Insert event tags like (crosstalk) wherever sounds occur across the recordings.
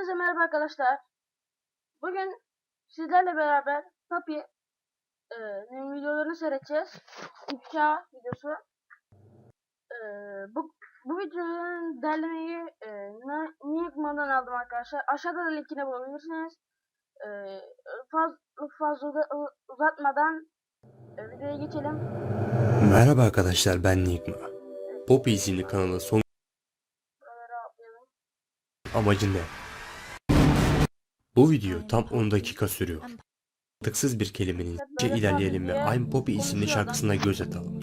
Hepinize merhaba arkadaşlar. Bugün sizlerle beraber Papi e, videolarını seyredeceğiz. İfşa videosu. E, bu, bu videonun derlemeyi e, Nigma'dan aldım arkadaşlar. Aşağıda da linkini bulabilirsiniz. E, faz, fazla da uzatmadan e, videoya geçelim. Merhaba arkadaşlar ben Nigma. Poppy isimli kanalın son amacı ne? Bu video tam 10 dakika sürüyor. Tıksız bir kelimenin içe ilerleyelim ve I'm Poppy isimli şarkısına göz atalım.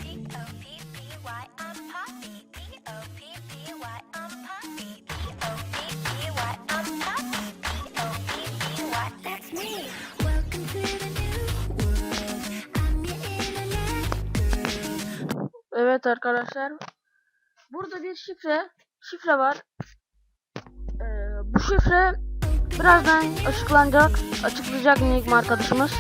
Evet arkadaşlar. Burada bir şifre şifre var. Ee, bu şifre birazdan açıklanacak. Açıklayacak Enigma arkadaşımız.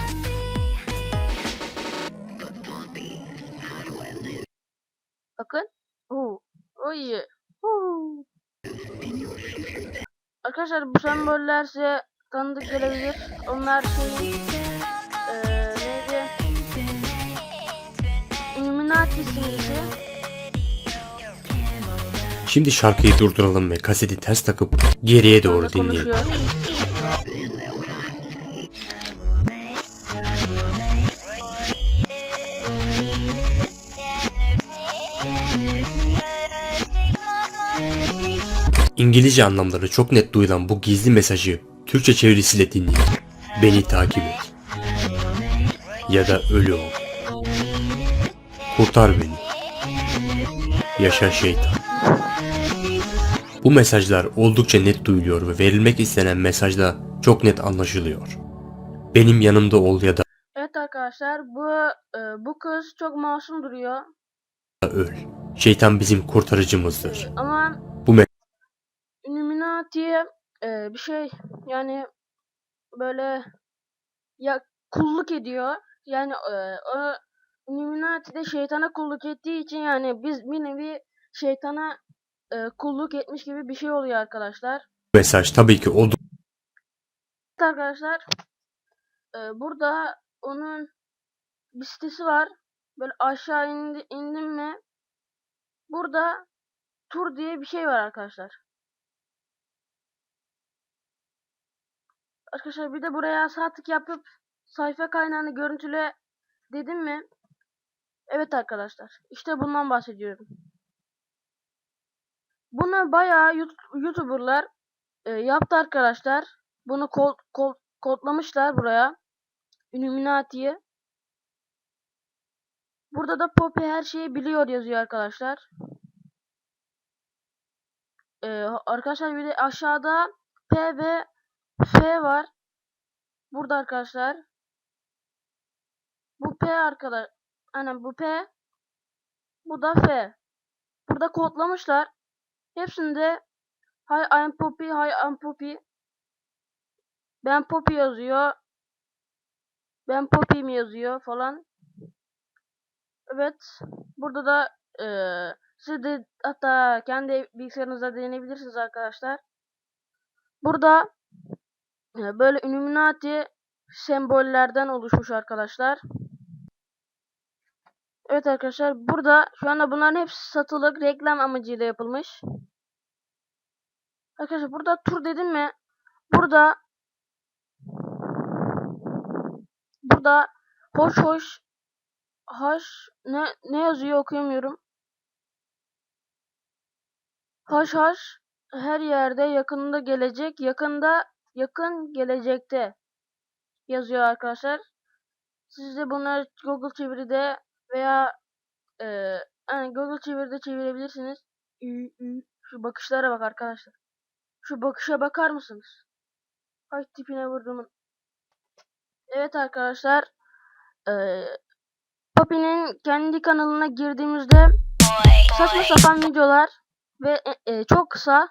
Bakın. Oo. O iyi. Huu. Arkadaşlar bu semboller size tanıdık gelebilir. Onlar şey eee neydi? Illuminati simgesi. Şimdi şarkıyı durduralım ve kaseti ters takıp geriye doğru dinleyelim. konuşuyor. İngilizce anlamları çok net duyulan bu gizli mesajı Türkçe çevirisiyle dinleyin. Beni takip et. Ya da ölü ol. Kurtar beni. Yaşa şeytan. Bu mesajlar oldukça net duyuluyor ve verilmek istenen mesajda çok net anlaşılıyor. Benim yanımda ol ya da Evet arkadaşlar bu e, bu kız çok masum duruyor öl. Şeytan bizim kurtarıcımızdır. ama Me- Illuminati'ye e, bir şey yani böyle ya kulluk ediyor yani e, o Illuminati de şeytana kulluk ettiği için yani biz bir nevi şeytana e, kulluk etmiş gibi bir şey oluyor arkadaşlar. mesaj tabii ki oldukça Evet arkadaşlar e, burada onun bir sitesi var. Böyle aşağı indi, indim mi burada tur diye bir şey var arkadaşlar. Arkadaşlar bir de buraya sağ tık yapıp sayfa kaynağını görüntüle dedim mi? Evet arkadaşlar. işte bundan bahsediyorum. Bunu bayağı YouTuber'lar e, yaptı arkadaşlar. Bunu kod, kod, kodlamışlar buraya. Illuminati'ye. Burada da Poppy her şeyi biliyor yazıyor arkadaşlar. Ee, arkadaşlar bir de aşağıda P ve F var. Burada arkadaşlar. Bu P arkadaş. Aynen bu P. Bu da F. Burada kodlamışlar. Hepsinde Hi I'm Poppy, Hi I'm Poppy. Ben Poppy yazıyor. Ben Poppy mi yazıyor falan. Evet. Burada da eee siz de hatta kendi bilgisayarınızda deneyebilirsiniz arkadaşlar. Burada e, böyle Illuminati sembollerden oluşmuş arkadaşlar. Evet arkadaşlar burada şu anda bunların hepsi satılık reklam amacıyla yapılmış. Arkadaşlar burada tur dedim mi? Burada burada hoş hoş haş ne ne yazıyor okuyamıyorum. Haş haş her yerde yakında gelecek yakında yakın gelecekte yazıyor arkadaşlar. Siz de bunları Google çeviride veya e, yani Google çeviride çevirebilirsiniz. Şu bakışlara bak arkadaşlar. Şu bakışa bakar mısınız? Ay tipine vurdumun. Evet arkadaşlar. Eee Poppy'nin kendi kanalına girdiğimizde saçma sapan videolar ve e, e, çok kısa.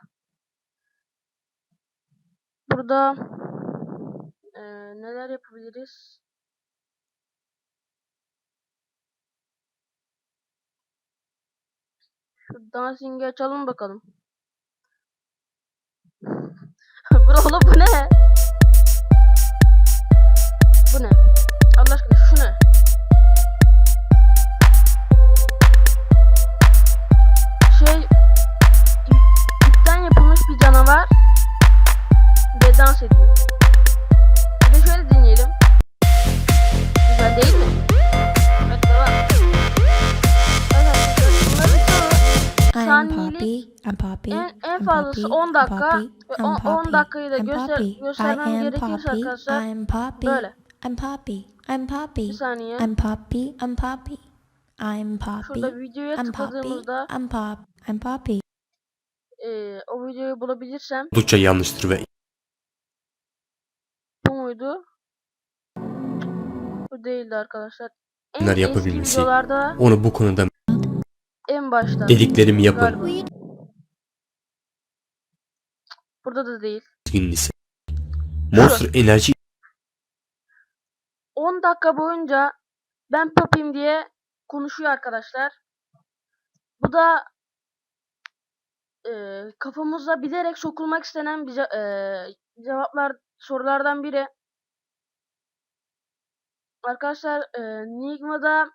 Burada e, neler yapabiliriz? Şu dancing'i açalım bakalım. (laughs) Bu oğlum bu ne? Poppy. I'm Poppy. en, en I'm fazlası Poppy, 10 I'm dakika Poppy, ve I'm 10, 10 Poppy, dakikayı da I'm göster, Poppy, göstermem gerekirse Poppy, arkadaşlar I'm Poppy. böyle. I'm Poppy. I'm Poppy. Bir saniye. I'm Poppy. I'm Poppy. I'm Poppy. Şurada videoya I'm Poppy. tıkladığımızda I'm Pop. I'm Poppy. eee, o videoyu bulabilirsem Oldukça yanlıştır ve bu muydu? Bu değildi arkadaşlar. En Bunları eski yapabilmesi. videolarda onu bu konuda en başta. dediklerimi yapın. Galiba. Burada da değil. çizginlisi. Monster enerji 10 dakika boyunca ben popim diye konuşuyor arkadaşlar. Bu da eee kafamıza bilerek sokulmak istenen bir ce- eee, cevaplar sorulardan biri. Arkadaşlar eee Nigma'da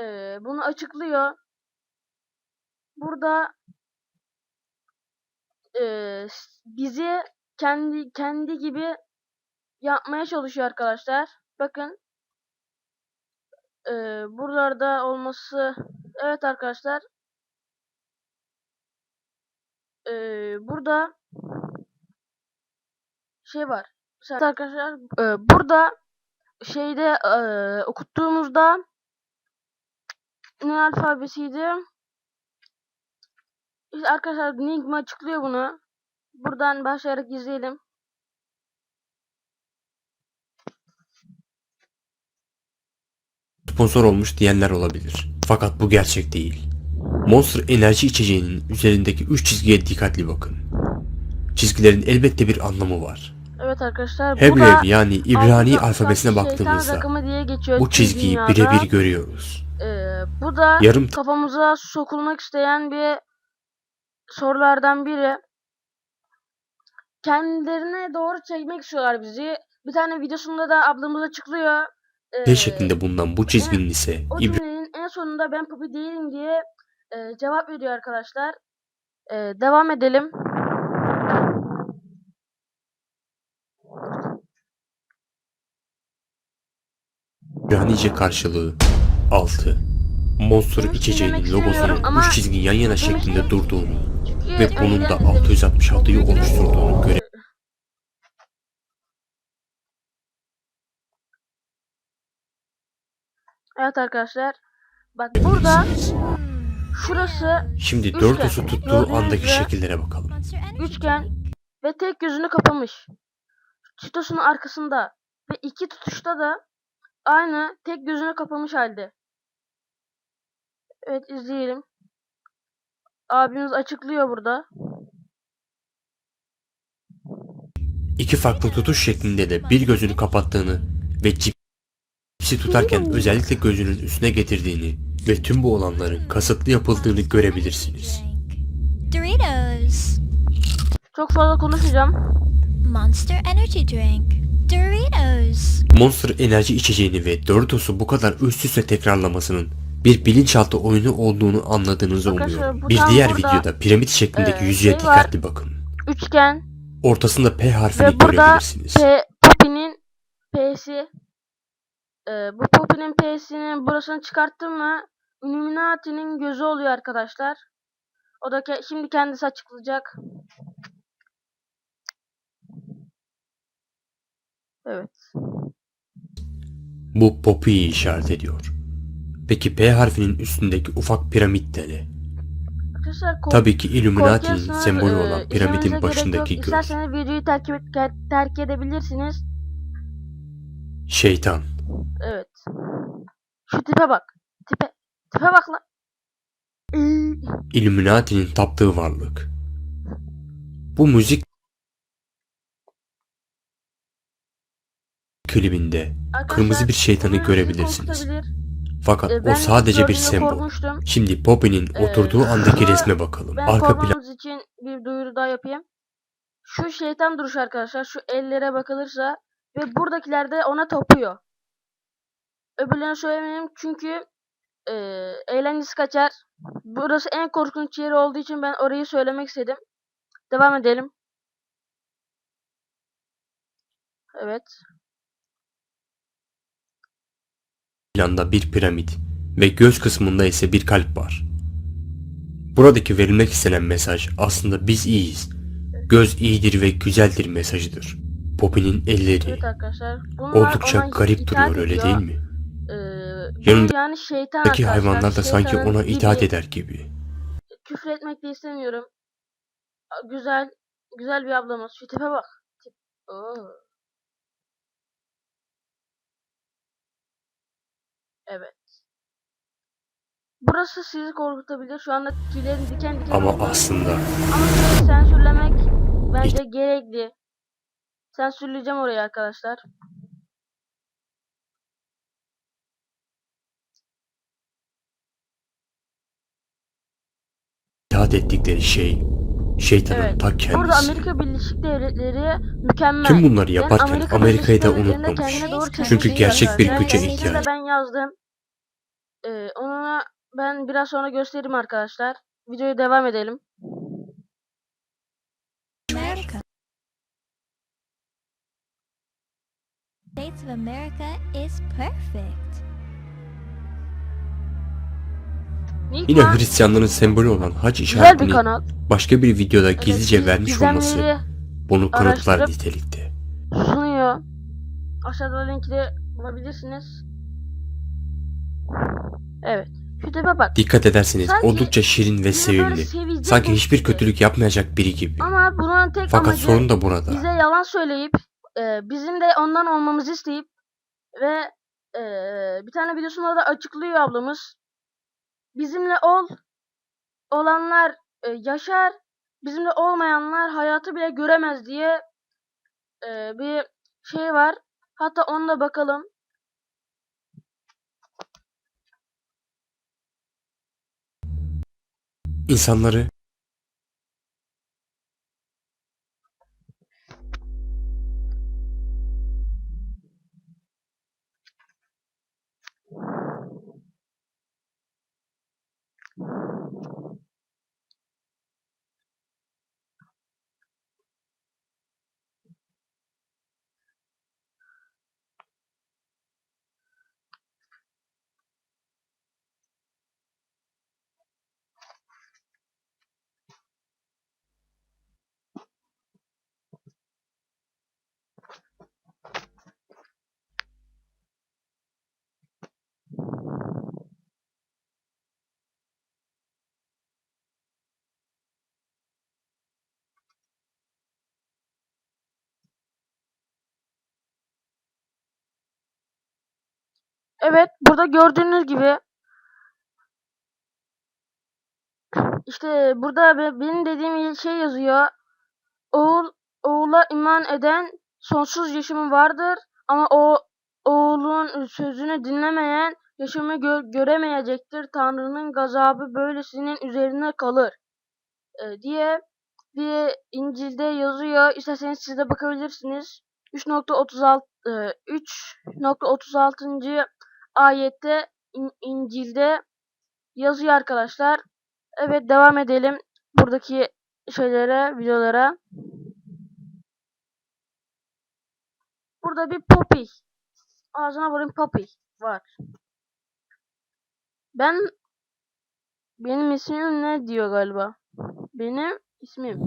eee, bunu açıklıyor. Burada s- bizi kendi kendi gibi yapmaya çalışıyor arkadaşlar. Bakın. Eee buralarda olması evet arkadaşlar. Eee burada şey var. Mesela arkadaşlar eee, burada şeyde eee, okuttuğumuzda ne alfabesiydi? İşte arkadaşlar Nigma açıklıyor bunu. Buradan başlayarak izleyelim. sponsor olmuş diyenler olabilir. Fakat bu gerçek değil. Monster enerji içeceğinin üzerindeki 3 çizgiye dikkatli bakın. Çizgilerin elbette bir anlamı var. Evet arkadaşlar da yani İbrani alfabesine baktığımızda rakamı diye geçiyor bu çizgiyi birebir görüyoruz. Ee, bu da Yarım kafamıza sokulmak isteyen bir sorulardan biri. Kendilerine doğru çekmek istiyorlar bizi. Bir tane videosunda da ablamız açıklıyor. Ee, T şeklinde bulunan bu çizginin ise o İbr- cümlenin en sonunda ben Poppy değilim diye e, cevap veriyor arkadaşlar. E, devam edelim. İbranice karşılığı 6. Monster içeceğinin logosunun 3 çizgi yan yana şeklinde durduğunu ve bunun da önceden- 666'yı oluşturduğunu göre Evet arkadaşlar. Bak burada şurası Şimdi Üçgen. dört tuttuğu Gördüğünüz andaki şekillere bakalım. üçgen ve tek gözünü kapamış. Çitosunun arkasında ve iki tutuşta da aynı tek gözünü kapamış halde. Evet izleyelim. Abimiz açıklıyor burada. İki farklı tutuş şeklinde de bir gözünü kapattığını ve cipsi tutarken özellikle gözünün üstüne getirdiğini ve tüm bu olanların kasıtlı yapıldığını görebilirsiniz. Doritos. Çok fazla konuşacağım. Monster Energy Drink. Doritos. Monster enerji içeceğini ve Doritos'u bu kadar üst üste tekrarlamasının bir bilinçaltı oyunu olduğunu anladığınızı Arkadaşlar, umuyorum. bu Bir tam diğer burada, videoda piramit şeklindeki e, yüzeye şey var. dikkatli bakın. Üçgen Ortasında P harfini ve burada görebilirsiniz. P, Poppy'nin P'si Ee, bu Poppy'nin P'sinin burasını çıkarttım mı Illuminati'nin gözü oluyor arkadaşlar. O da ke- şimdi kendisi açıklayacak. Evet. Bu Poppy'yi işaret ediyor. Peki P harfinin üstündeki ufak piramit ne? Arkadaşlar kork- Tabii ki Illuminati'nin korkuyorsanız, sembolü e, olan piramidin gerek başındaki yok. göz. İsterseniz videoyu terk, et- terk edebilirsiniz. Şeytan. Evet. Şu tipe bak. Tipe. Tipe bak lan. Illuminati'nin taptığı varlık. Bu müzik klibinde Arkadaşlar, kırmızı bir şeytanı görebilirsiniz. korkutabilir. Fakat E, o sadece bir sembol. korkmuştum. Şimdi Poppy'nin Ee, oturduğu andaki (laughs) resme bakalım. Ben Arka plan için bir duyuru daha yapayım. şu şeytan duruş arkadaşlar. Şu ellere bakılırsa ve buradakiler de ona tapıyor. Öbürlerini söylemeyeyim çünkü eee eğlencesi kaçar. Burası en korkunç yeri olduğu için ben orayı söylemek istedim. Devam edelim. Evet. Planda bir piramit ve göz kısmında ise bir kalp var. Buradaki verilmek istenen mesaj aslında biz iyiyiz. Göz iyidir ve güzeldir mesajıdır. Poppy'nin elleri Evet oldukça garip duruyor öyle ediyor. değil mi? Bu Yanındaki yani şeytan hayvanlar da sanki ona itaat eder gibi. Küfür etmek de istemiyorum. Güzel, güzel bir ablamız. Şu tipe bak. Tip. Oo. Evet. Burası sizi korkutabilir. Şu anda tüylerim diken diken Ama oldu. aslında Ama şurayı sensürlemek bence gerekli. Sensürleyeceğim orayı arkadaşlar. itaat ettikleri şey şeytanın Evet. ta Burada kendisi. Amerika Birleşik Devletleri mükemmel. Tüm bunları Ben yaparken Amerika Amerika'yı da unutmamış. Çünkü gerçek bir güce de ben yazdım. Ee, onu ben biraz sonra gösteririm arkadaşlar. Videoya devam edelim. America. States of America is perfect. Yine an- Hristiyanların sembolü olan hac bir işaretini başka bir videoda Evet, gizlice giz- vermiş olması bunu kanıtlar nitelikte. sunuyor. Aşağıda linki de bulabilirsiniz. Evet. Tipe bak. Dikkat ederseniz Sanki oldukça şirin ve sevimli. Sanki hiçbir gibi. kötülük yapmayacak biri gibi. Ama bunun tek Fakat amacı sorun da burada. bize yalan söyleyip e, bizim de ondan olmamızı isteyip ve e, bir tane videosunda da açıklıyor ablamız. Bizimle ol olanlar e, yaşar, bizimle olmayanlar hayatı bile göremez diye e, bir şey var. Hatta onu da bakalım. İnsanları Evet, burada gördüğünüz gibi işte burada be- benim dediğim şey yazıyor. Oğul oğula iman eden sonsuz yaşamı vardır ama o oğlun sözünü dinlemeyen yaşamı gö- göremeyecektir. Tanrı'nın gazabı böylesinin üzerine kalır e, diye bir İncil'de yazıyor. İsterseniz siz de bakabilirsiniz. 3.36 e, 3.36. ayette İn- İncil'de yazıyor arkadaşlar. Evet devam edelim buradaki şeylere, videolara. Burada bir Poppy. Ağzına vurayım Poppy var. Ben benim ismim ne diyor galiba. Benim ismim.